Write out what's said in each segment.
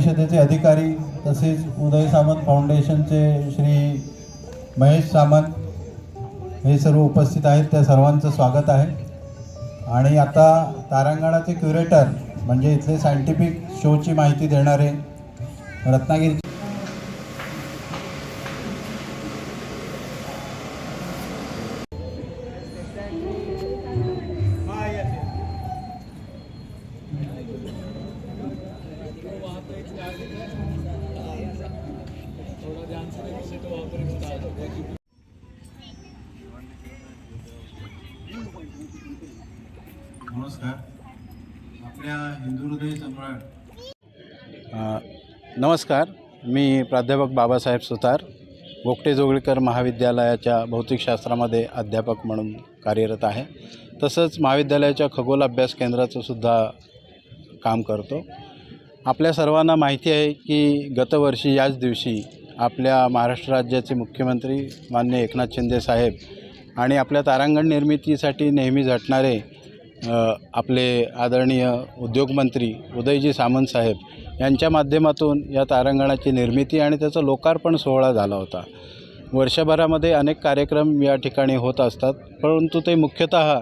परिषदेचे अधिकारी तसेच उदय सामंत फाउंडेशनचे श्री महेश सामंत हे सर्व उपस्थित आहेत. त्या सर्वांचं स्वागत आहे. आणि आता तारांगणाचे क्युरेटर म्हणजे इथले सायंटिफिक शोची माहिती देणारे रत्नागिरी नमस्कार. आपल्या हिंदू हृदय सम्राट. नमस्कार. मी प्राध्यापक बाबासाहेब सुतार गोगटे जोगळेकर महाविद्यालयाच्या भौतिकशास्त्रामध्ये अध्यापक म्हणून कार्यरत आहे. तसंच महाविद्यालयाच्या खगोल अभ्यास केंद्राचं सुद्धा काम करतो. आपल्या सर्वांना माहिती आहे की गतवर्षी याच दिवशी आपल्या महाराष्ट्र राज्याचे मुख्यमंत्री मान्य एकनाथ शिंदे साहेब आणि आपल्या तारांगण निर्मितीसाठी नेहमी झटणारे आपले आदरणीय उद्योगमंत्री उदयजी सामंत साहेब यांच्या माध्यमातून या तारांगणाची निर्मिती आणि त्याचा लोकार्पण सोहळा झाला होता. वर्षभरामध्ये अनेक कार्यक्रम या ठिकाणी होत असतात परंतु ते मुख्यतः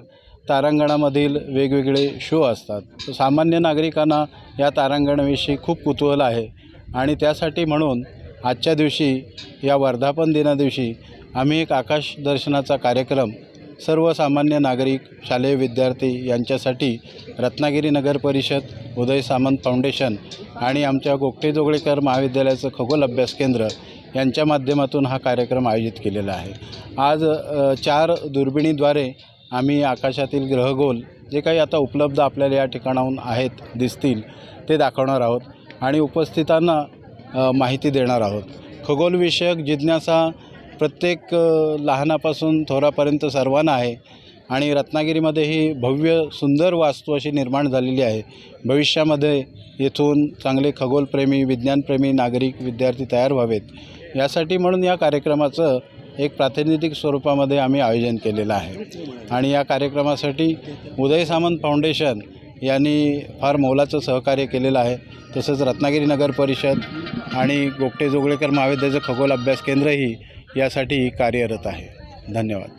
तारांगणामधील वेगवेगळे शो असतात. सामान्य नागरिकांना या तारांगणाविषयी खूप कुतूहल आहे आणि त्यासाठी म्हणून आजच्या दिवशी या वर्धापन दिनादिवशी आम्ही एक आकाश दर्शनाचा कार्यक्रम सर्वसामान्य नागरिक शालेय विद्यार्थी यांच्यासाठी रत्नागिरी नगर परिषद उदय सामंत फाउंडेशन आणि आमच्या गोगटे जोगळेकर महाविद्यालयाचं खगोल अभ्यास केंद्र यांच्या माध्यमातून हा कार्यक्रम आयोजित केलेला आहे. आज चार दुर्बिणीद्वारे आम्ही आकाशातील ग्रहगोल जे काही आता उपलब्ध आपल्याला या ठिकाणाहून आहेत दिसतील ते दाखवणार आहोत. आणि उपस्थितांना माहिती देणार आहोत. खगोलविषयक जिज्ञासा प्रत्येक लहानापासून थोरापर्यंत सर्वांना आहे आणि रत्नागिरीमध्ये ही भव्य सुंदर वास्तू अशी निर्माण झालेली आहे. भविष्यामध्ये येथून चांगले खगोलप्रेमी विज्ञानप्रेमी नागरिक विद्यार्थी तयार व्हावेत. यासाठी म्हणून या कार्यक्रमाचं एक प्रातिनिधिक स्वरूपामध्ये आम्ही आयोजन केलेलं आहे. आणि या कार्यक्रमासाठी उदय सामंत फाउंडेशन यांनी फार मोलाचं सहकार्य केलेलं आहे. तसंच रत्नागिरी नगर परिषद आणि गोगटे जोगळेकर महाविद्यालयाचं खगोल अभ्यास केंद्रही यासाठी कार्यरत आहे. धन्यवाद.